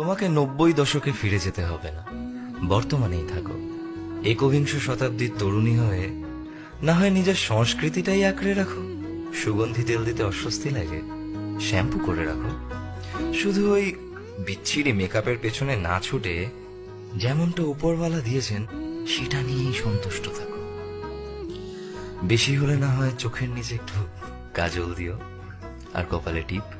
তোমাকে নব্বই দশকে ফিরে যেতে হবে না। বর্তমানেই থাকো। একবিংশ শতাব্দীর তরুণী হয়ে না হয় নিজের সংস্কৃতিটাই আঁকড়ে রাখো। সুগন্ধি তেল দিতে অস্বস্তি লাগে, শ্যাম্পু করে রাখো। শুধু ওই বিচ্ছিরি মেকআপের পেছনে না ছুটে যেমনটা উপরওয়ালা দিয়েছেন, সেটা নিয়েই সন্তুষ্ট থাকো। বেশি হলে না হয় চোখের নিচে একটু কাজল দিও, আর কপালে টিপ।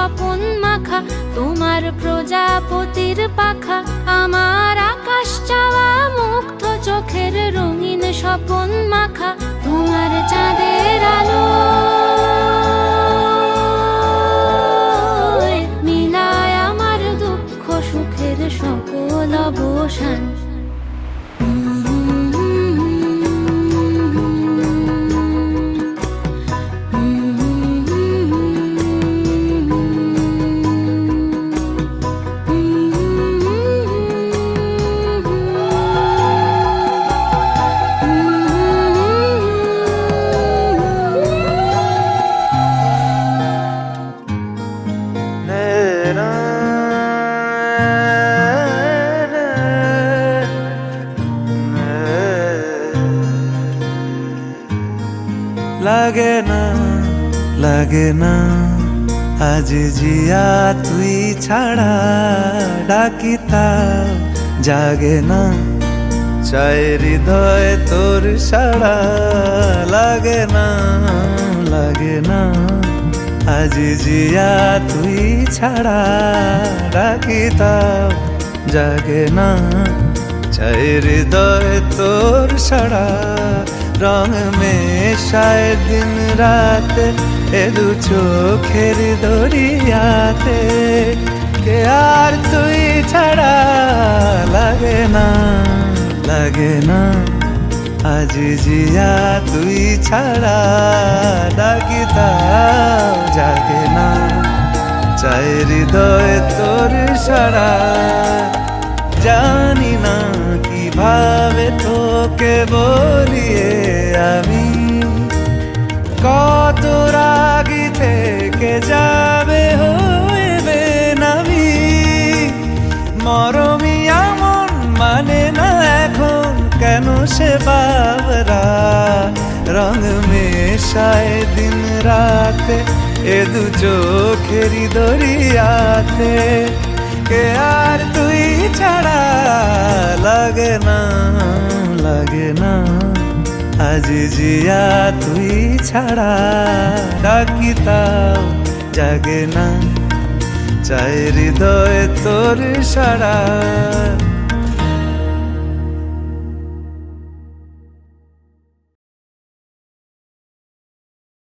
স্বপন মাখা, তোমার প্রজাপতির পাখা। আমার আকাশ চাওয়া মুক্ত চোখের রঙিন স্বপন মাখা, তোমার চাঁদের আলো। মিলায় আমার দুঃখ, সুখের সকল অবসান। লাগে না লাগে না। আজ জিয়া তুই ছাড়া ডাকিতা জাগে না। চায় হৃদয় তোর সাড়া লাগে না লাগে না। আজ জিয়া তুই ছাড়া ডাকিতা জাগে না। চায় হৃদয় তোর সাড়া রং মেশায় দিন রাত এ দু চোখের দরিয়াতে কে আর তুই ছাড়া লাগে না লাগে না। আজ জিয়া তুই ছাড়া ডাকিতা জাগে না। চাই হৃদয় তোর সারা, জানি না কীভাবে তোকে বলিয়ে যাবে হইবে নামি মরমি এমন মানে না এখন, কেন সে বাবরা? রং মেশায় দিন রাতে, এ দু চোখেরি দরিয়াতে। কে আর তুই ছাড়া লাগে না লাগে না। আজ জিয়া তুই ছাড়া ডাকিতাও জাগে না। চাই হৃদয় তোর সারা